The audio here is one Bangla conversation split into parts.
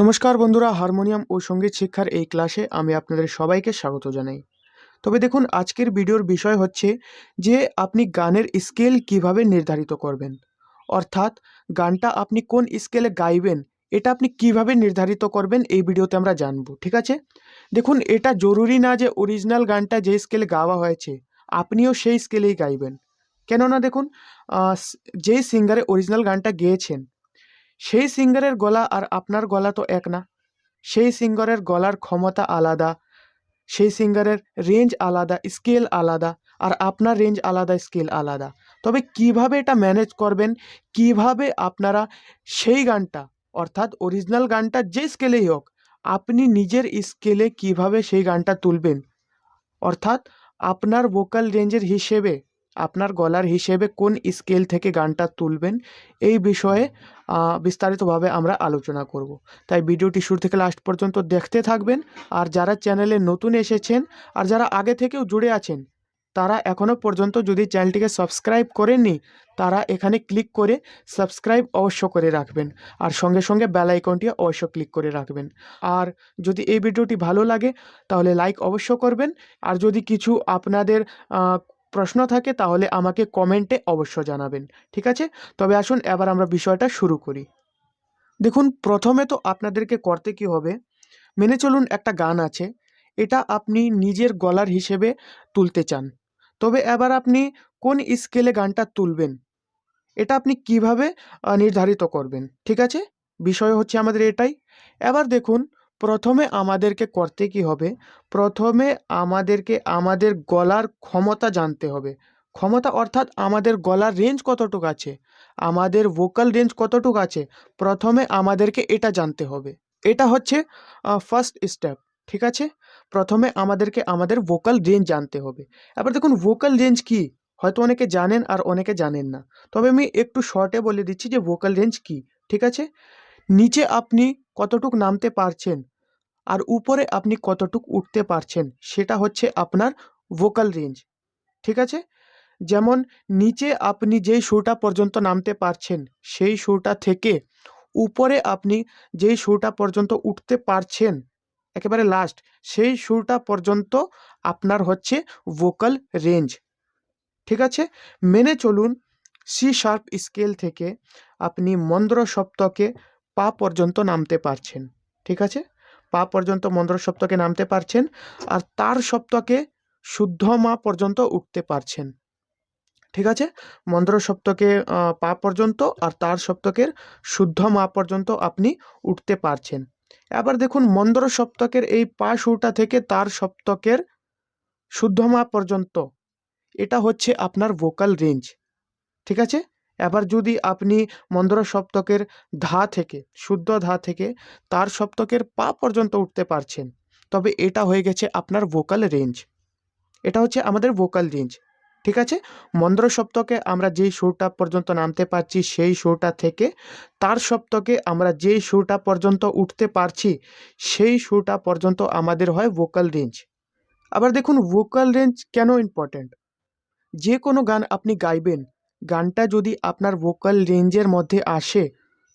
নমস্কার বন্ধুরা, হারমোনিয়াম ও সংগীত শিক্ষার এই ক্লাসে আমি আপনাদের সবাইকে স্বাগত জানাই। তবে দেখুন, আজকের ভিডিওর বিষয় হচ্ছে যে আপনি গানের স্কেল কীভাবে নির্ধারিত করবেন? অর্থাৎ গানটা আপনি কোন স্কেলে গাইবেন, এটা আপনি কীভাবে নির্ধারিত করবেন, এই ভিডিওতে আমরা জানব, ঠিক আছে? দেখুন, এটা জরুরি না যে অরিজিনাল গানটা যে স্কেলে গাওয়া হয়েছে, আপনিও সেই স্কেলেই গাইবেন। কেননা দেখুন যেই সিঙ্গারে অরিজিনাল গানটা গেয়েছেন সেই সিঙ্গারের গলা আর আপনার গলা তো এক না। সেই সিঙ্গারের গলার ক্ষমতা আলাদা। সেই সিঙ্গারের রেঞ্জ আলাদা স্কেল আলাদা আর আপনার রেঞ্জ আলাদা স্কেল আলাদা। তবে কীভাবে এটা ম্যানেজ করবেন? কীভাবে আপনারা সেই গানটা, অর্থাৎ অরিজিনাল গানটা যে স্কেলেই হোক, আপনি নিজের স্কেলে কীভাবে সেই গানটা তুলবেন? অর্থাৎ আপনার ভোকাল রেঞ্জের হিসেবে আপনার গলার হিসেবে কোন স্কেল থেকে গানটা তুলবেন? এই বিষয়ে বিস্তারিতভাবে আমরা আলোচনা করব। তাই ভিডিওটি শুরু থেকে লাস্ট পর্যন্ত দেখতে থাকবেন। আর যারা চ্যানেলে নতুন এসেছেন, আর যারা আগে থেকেও জুড়ে আছেন, তারা এখনও পর্যন্ত যদি চ্যানেলটিকে সাবস্ক্রাইব করেননি, তারা এখানে ক্লিক করে সাবস্ক্রাইব অবশ্য করে রাখবেন। আর সঙ্গে সঙ্গে বেল আইকনটি অবশ্য ক্লিক করে রাখবেন। আর যদি এই ভিডিওটি ভালো লাগে, তাহলে লাইক অবশ্য করবেন। আর যদি কিছু আপনাদের প্রশ্ন থাকে তাহলে আমাকে কমেন্টে অবশ্য জানাবেন, ঠিক আছে? তবে আসুন এবার আমরা বিষয়টা শুরু করি। দেখুন, প্রথমে তো আপনাদেরকে করতে কি হবে? মেনে চলুন একটা গান আছে, এটা আপনি নিজের গলার হিসেবে তুলতে চান। তবে এবার আপনি কোন স্কেলে গানটা তুলবেন, এটা আপনি কীভাবে নির্ধারিত করবেন, ঠিক আছে? বিষয় হচ্ছে আমাদের এটাই। এবার দেখুন প্রথমে আমাদেরকে করতে কি হবে? প্রথমে আমাদেরকে আমাদের গলার ক্ষমতা জানতে হবে। ক্ষমতা অর্থাৎ আমাদের গলার রেঞ্জ কতটুকু আছে? আমাদের ভোকাল রেঞ্জ কতটুকু আছে? প্রথমে আমাদেরকে এটা জানতে হবে। এটা হচ্ছে ফার্স্ট স্টেপ ঠিক আছে? প্রথমে আমাদেরকে আমাদের ভোকাল রেঞ্জ জানতে হবে। এবার দেখুন ভোকাল রেঞ্জ কি? হয়তো অনেকে জানেন আর অনেকে জানেন না। তবে আমি একটু শর্টে বলে দিচ্ছি যে ভোকাল রেঞ্জ কি, ঠিক আছে? নিচে আপনি কতটুক নামতে পারছেন আর উপরে আপনি কতটুক উঠতে পারছেন সেটা হচ্ছে আপনার ভোকাল রেঞ্জ ঠিক আছে? যেমন নিচে আপনি যেই সুরটা পর্যন্ত নামতে পারছেন, সেই সুরটা থেকে উপরে আপনি যেই সুরটা পর্যন্ত উঠতে পারছেন, একেবারে লাস্ট সেই সুরটা পর্যন্ত আপনার হচ্ছে ভোকাল রেঞ্জ ঠিক আছে? মেনে চলুন সি শার্প স্কেল থেকে আপনি মন্দ্র সপ্তকে পা পর্যন্ত নামতে পারছেন, ঠিক আছে? পা পর্যন্ত মন্দ্র সপ্তকে নামতে পারছেন আর তার সপ্তকে শুদ্ধ মা পর্যন্ত উঠতে পারছেন। ঠিক আছে? মন্দ্র সপ্তকে পা পর্যন্ত আর তার সপ্তকের শুদ্ধ মা পর্যন্ত আপনি উঠতে পারছেন। এবার দেখুন মন্দ্র সপ্তকের এই পা সুরটা থেকে তার সপ্তকের শুদ্ধ মা পর্যন্ত, এটা হচ্ছে আপনার ভোকাল রেঞ্জ ঠিক আছে? এবার যদি আপনি মন্দ্র সপ্তকের ধা থেকে, শুদ্ধ ধা থেকে তার সপ্তকের পা পর্যন্ত উঠতে পারছেন, তবে এটা হয়ে গেছে আপনার ভোকাল রেঞ্জ এটা হচ্ছে আমাদের ভোকাল রেঞ্জ ঠিক আছে? মন্দ্র সপ্তকে আমরা যেই সুরটা পর্যন্ত নামতে পারছি, সেই সুরটা থেকে তার সপ্তকে আমরা যেই সুরটা পর্যন্ত উঠতে পারছি, সেই সুরটা পর্যন্ত আমাদের হয় ভোকাল রেঞ্জ আবার দেখুন ভোকাল রেঞ্জ কেন ইম্পর্ট্যান্ট যে কোনো গান আপনি গাইবেন গানটা যদি আপনার ভোকাল রেঞ্জের মধ্যে আসে,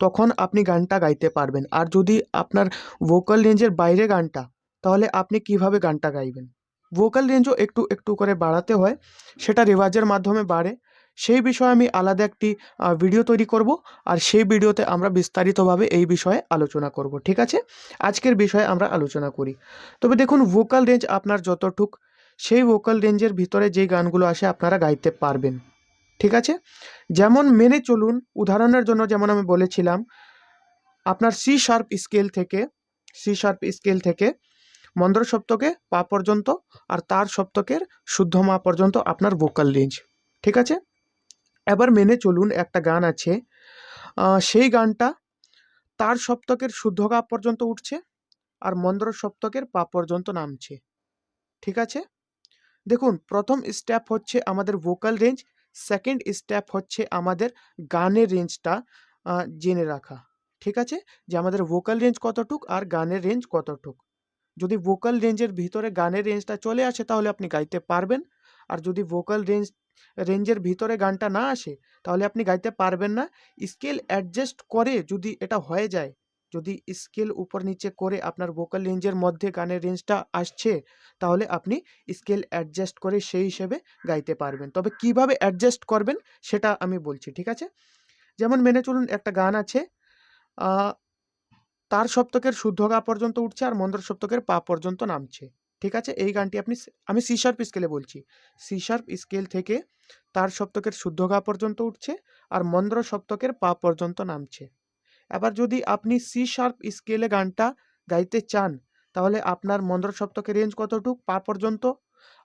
তখন আপনি গানটা গাইতে পারবেন। আর যদি আপনার ভোকাল রেঞ্জের বাইরে গানটা, তাহলে আপনি কীভাবে গানটা গাইবেন? ভোকাল রেঞ্জও একটু একটু করে বাড়াতে হয়, সেটা রেওয়াজের মাধ্যমে বাড়ে। সেই বিষয়ে আমি আলাদা একটি ভিডিও তৈরি করব, আর সেই ভিডিওতে আমরা বিস্তারিতভাবে এই বিষয়ে আলোচনা করব, ঠিক আছে? আজকের বিষয়ে আমরা আলোচনা করি। তবে দেখুন ভোকাল রেঞ্জ আপনার যতটুক, সেই ভোকাল রেঞ্জের ভিতরে যেই গানগুলো আসে, আপনারা গাইতে পারবেন। ঠিক আছে? যেমন মেনে চলুন, উদাহরণের জন্য যেমন আমি বলেছিলাম, আপনার সি শার্প স্কেল থেকে সি শার্প স্কেল থেকে মন্দ্র সপ্তকে পা পর্যন্ত আর তার সপ্তকের শুদ্ধ মা পর্যন্ত আপনার ভোকাল রেঞ্জ ঠিক আছে? এবার মেনে চলুন, একটা গান আছে সেই গানটা তার সপ্তকের শুদ্ধ গা পর্যন্ত উঠছে আর মন্দ্র সপ্তকের পা পর্যন্ত নামছে, ঠিক আছে? দেখুন, প্রথম স্টেপ হচ্ছে আমাদের ভোকাল রেঞ্জ সেকেন্ড স্টেপ হচ্ছে আমাদের গানের রেঞ্জটা জেনে রাখা। ঠিক আছে? যে আমাদের ভোকাল রেঞ্জ কতটুক আর গানের রেঞ্জ কতটুক। যদি ভোকাল রেঞ্জের ভিতরে গানের রেঞ্জটা চলে আসে, তাহলে আপনি গাইতে পারবেন। আর যদি ভোকাল রেঞ্জ রেঞ্জের ভিতরে গানটা না আসে, তাহলে আপনি গাইতে পারবেন না। স্কেল অ্যাডজাস্ট করে যদি এটা হয়ে যায় যদি স্কেল উপর নিচে করে আপনার ভোকাল রেঞ্জের মধ্যে গানের রেঞ্জটা আসছে, তাহলে আপনি স্কেল অ্যাডজাস্ট করে সেই হিসেবে গাইতে পারবেন। তবে কীভাবে অ্যাডজাস্ট করবেন সেটা আমি বলছি, ঠিক আছে? যেমন মেনে চলুন একটা গান আছে তার সপ্তকের শুদ্ধ গা পর্যন্ত উঠছে আর মন্দ্র সপ্তকের পা পর্যন্ত নামছে, ঠিক আছে? এই গানটি আপনি আমি সি শার্প স্কেলে বলছি। সি শার্প স্কেল থেকে তার সপ্তকের শুদ্ধ গা পর্যন্ত উঠছে আর মন্দ্র সপ্তকের পা পর্যন্ত নামছে। এবার যদি আপনি সি শার্প স্কেলে গানটা গাইতে চান, তাহলে আপনার মন্দ্র সপ্তকের রেঞ্জ কতটুক? পা পর্যন্ত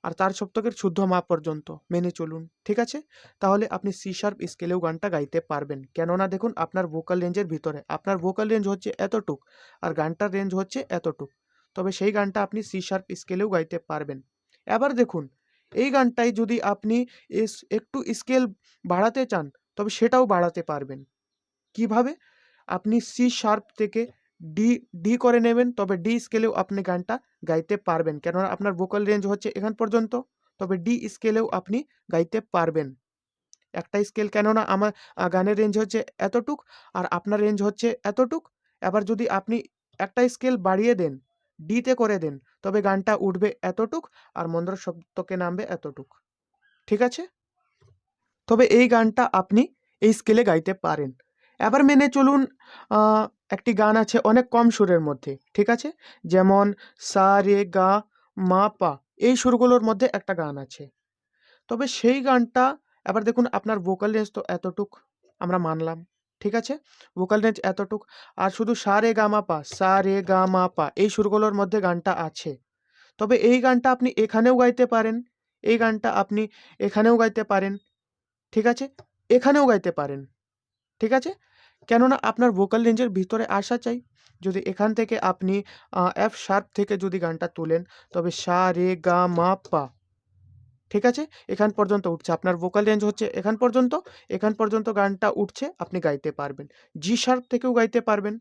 আর তার সপ্তকের শুদ্ধ মা পর্যন্ত। মেনে চলুন, ঠিক আছে? তাহলে আপনি সি শার্প স্কেলেও গানটা গাইতে পারবেন। কেননা দেখুন, আপনার ভোকাল রেঞ্জের ভিতরে, আপনার ভোকাল রেঞ্জ হচ্ছে এতটুক আর গানটার রেঞ্জ হচ্ছে এতটুক। তবে সেই গানটা আপনি সি শার্প স্কেলেও গাইতে পারবেন। এবার দেখুন, এই গানটাই যদি আপনি একটু স্কেল বাড়াতে চান, তবে সেটাও বাড়াতে পারবেন। কীভাবে? আপনি সি শার্প থেকে ডি ডি করে নেবেন, তবে ডি স্কেলেও আপনি গানটা গাইতে পারবেন। কেননা আপনার ভোকাল রেঞ্জ হচ্ছে এখান পর্যন্ত, তবে ডি স্কেলেও আপনি গাইতে পারবেন। একটা স্কেল কেননা আমার গানের রেঞ্জ হচ্ছে এতটুক, আর আপনার রেঞ্জ হচ্ছে এতটুক। এবার যদি আপনি একটা স্কেল বাড়িয়ে দেন ডিতে করে দেন, তবে গানটা উঠবে এতটুক, আর মন্দ্র শব্দকে নামবে এতটুক। ঠিক আছে? তবে এই গানটা আপনি এই স্কেলে গাইতে পারেন। এবার মেনে চলুন একটি গান আছে অনেক কম সুরের মধ্যে, ঠিক আছে? যেমন, সা, রে, গা, মা, পা, এই সুরগুলোর মধ্যে একটা গান আছে। তবে সেই গানটা, এবার দেখুন আপনার ভোকাল রেঞ্জ তো এতটুক, আমরা মানলাম, ঠিক আছে? ভোকাল রেঞ্জ এতটুক, আর শুধু সা, রে, গা, মা, পা, সা, রে, গা, মা, পা, এই সুরগুলোর মধ্যে গানটা আছে। তবে এই গানটা আপনি এখানেও গাইতে পারেন, এই গানটা আপনি এখানেও গাইতে পারেন, ঠিক আছে? এখানেও গাইতে পারেন, ঠিক আছে? কেননা আপনার ভোকাল রেঞ্জের ভিতরে আসা চাই। যদি এখান থেকে আপনি এফ শার্প থেকে যদি গানটা তোলেন, তবে সা, রে, গা, মা, পা। ঠিক আছে? এখান পর্যন্ত উঠছে। আপনার ভোকাল রেঞ্জ হচ্ছে এখান পর্যন্ত। এখান পর্যন্ত গানটা উঠছে, আপনি গাইতে পারবেন। জি শার্প থেকেও গাইতে পারবেন।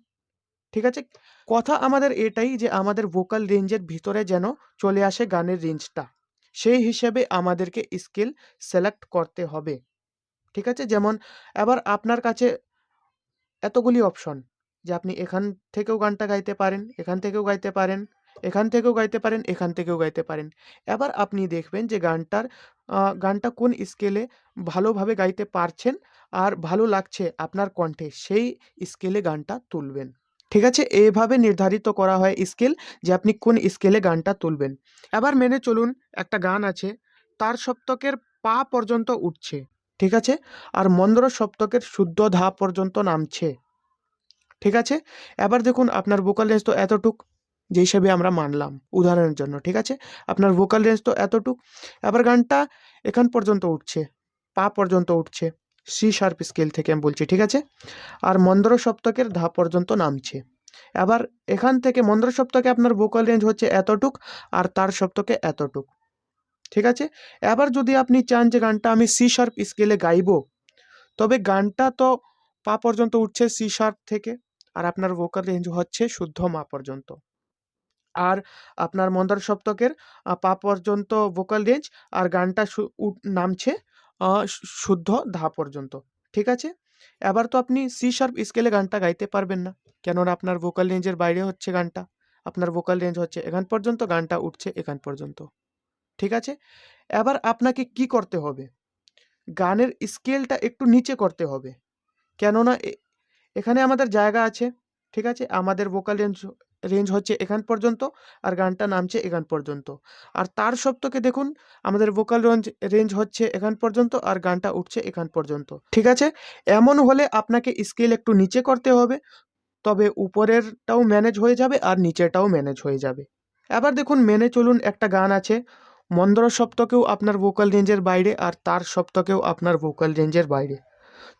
ঠিক আছে? কথা আমাদের এটাই যে আমাদের ভোকাল রেঞ্জের ভিতরে যেন চলে আসে গানের রেঞ্জটা সেই হিসেবে আমাদেরকে স্কেল সিলেক্ট করতে হবে। ঠিক আছে? যেমন, এবার আপনার কাছে এতগুলি অপশন যে আপনি এখান থেকেও গানটা গাইতে পারেন, এখান থেকেও গাইতে পারেন, এখান থেকেও গাইতে পারেন, এখান থেকেও গাইতে পারেন। এবার আপনি দেখবেন যে গানটার গানটা কোন স্কেলে ভালোভাবে গাইতে পারছেন আর ভালো লাগছে আপনার কণ্ঠে, সেই স্কেলে গানটা তুলবেন। ঠিক আছে? এইভাবে নির্ধারিত করা হয় স্কেল যে আপনি কোন স্কেলে গানটা তুলবেন। এবার মেনে চলুন একটা গান আছে, তার সপ্তকের পা পর্যন্ত উঠছে। ঠিক আছে? আর মন্দ্র সপ্তকের শুদ্ধ ধা পর্যন্ত নামছে। ঠিক আছে? এবার দেখুন আপনার ভোকাল রেঞ্জ তো এতটুক, যে হিসেবে আমরা মানলাম উদাহরণের জন্য, ঠিক আছে? আপনার ভোকাল রেঞ্জ তো এতটুক, এবার গানটা এখান পর্যন্ত উঠছে, পা পর্যন্ত উঠছে সি শার্প স্কেল থেকে আমি বলছি, ঠিক আছে? আর মন্দ্র সপ্তকের ধা পর্যন্ত নামছে। এবার এখান থেকে মন্দ্র সপ্তকে আপনার ভোকাল রেঞ্জ হচ্ছে এতটুক, আর তার সপ্তকে এতটুক। ঠিক আছে? এবার যদি আপনি চান যে গানটা আমি সি শার্প স্কেলে গাইবো, তবে গানটা তো পা পর্যন্ত উঠছে সি শার্প থেকে, আর আপনার ভোকাল রেঞ্জ হচ্ছে শুদ্ধ মা পর্যন্ত। আর আপনার মন্দার সপ্তকের পা পর্যন্ত ভোকাল রেঞ্জ আর গানটা নামছে শুদ্ধ ধা পর্যন্ত। ঠিক আছে? এবার তো আপনি সি শার্প স্কেলে গানটা গাইতে পারবেন না, কেননা আপনার ভোকাল রেঞ্জের বাইরে হচ্ছে গানটা, আপনার ভোকাল রেঞ্জ হচ্ছে এখান পর্যন্ত, গানটা উঠছে এখান পর্যন্ত। ঠিক আছে? এবার আপনাকে কি করতে হবে? গানের স্কেলটা একটু নিচে করতে হবে। কেননা এখানে আমাদের জায়গা আছে, ঠিক আছে? আমাদের ভোকাল রেঞ্জ রেঞ্জ হচ্ছে এখান পর্যন্ত আর গানটা নামছে এখান পর্যন্ত। আর তার সপ্তকে দেখুন, আমাদের ভোকাল রেঞ্জ রেঞ্জ হচ্ছে এখান পর্যন্ত আর গানটা উঠছে এখান পর্যন্ত, ঠিক আছে? এমন হলে আপনাকে স্কেল একটু নিচে করতে হবে, তবে উপরেরটাও ম্যানেজ হয়ে যাবে আর নিচেরটাও ম্যানেজ হয়ে যাবে। এবার দেখুন, মেনে চলুন একটা গান আছে মন্দ্র সপ্তকেও আপনার ভোকাল রেঞ্জের বাইরে আর তার সপ্তকেও আপনার ভোকাল রেঞ্জের বাইরে।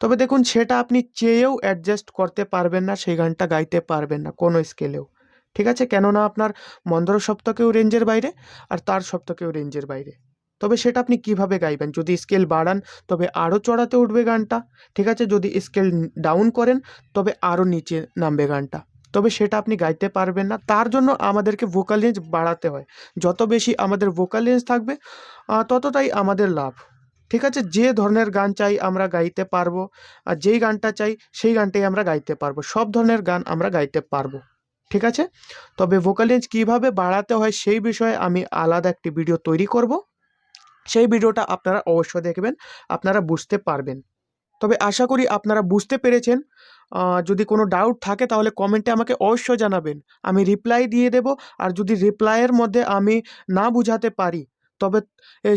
তবে দেখুন, সেটা আপনি চেয়েও অ্যাডজাস্ট করতে পারবেন না, সেই গানটা গাইতে পারবেন না কোনো স্কেলেও ঠিক আছে? কেননা আপনার মন্দর সপ্তকেও রেঞ্জের বাইরে আর তার সপ্তকেও রেঞ্জের বাইরে। তবে সেটা আপনি কীভাবে গাইবেন? যদি স্কেল বাড়ান, তবে আরও চড়াতে উঠবে গানটা। ঠিক আছে? যদি স্কেল ডাউন করেন, তবে আরও নিচে নামবে গানটা। তবে সেটা আপনি গাইতে পারবেন না। তার জন্য আমাদেরকে ভোকাল রেঞ্জ বাড়াতে হয়। যত বেশি আমাদের ভোকাল রেঞ্জ থাকবে ততটাই আমাদের লাভ। ঠিক আছে? যে ধরনের গান চাই আমরা গাইতে পারব, আর যেই গানটা চাই সেই গানটাই আমরা গাইতে পারব। সব ধরনের গান আমরা গাইতে পারব। ঠিক আছে? তবে ভোকাল রেঞ্জ কীভাবে বাড়াতে হয় সেই বিষয়ে আমি আলাদা একটি ভিডিও তৈরি করব। সেই ভিডিওটা আপনারা অবশ্যই দেখবেন, আপনারা বুঝতে পারবেন। তবে আশা করি আপনারা বুঝতে পেরেছেন। যদি কোনো ডাউট থাকে তাহলে কমেন্টে আমাকে অবশ্যই জানাবেন। আমি রিপ্লাই দিয়ে দেব আর যদি রিপ্লাইয়ের মধ্যে আমি না বুঝাতে পারি, তবে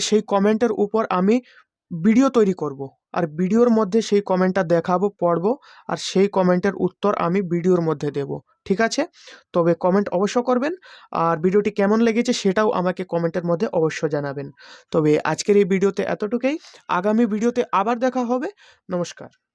সেই কমেন্টের উপর আমি ভিডিও তৈরি করব। আর ভিডিওর মধ্যে সেই কমেন্টটা দেখাবো, পড়ব আর সেই কমেন্টের উত্তর আমি ভিডিওর মধ্যে দেব। ঠিক আছে? তবে কমেন্ট অবশ্য করবেন আর ভিডিওটি কেমন লেগেছে সেটাও আমাকে কমেন্টের মধ্যে অবশ্য জানাবেন। তবে আজকের এই ভিডিওতে এতটুকুই। আগামী ভিডিওতে আবার দেখা হবে। নমস্কার।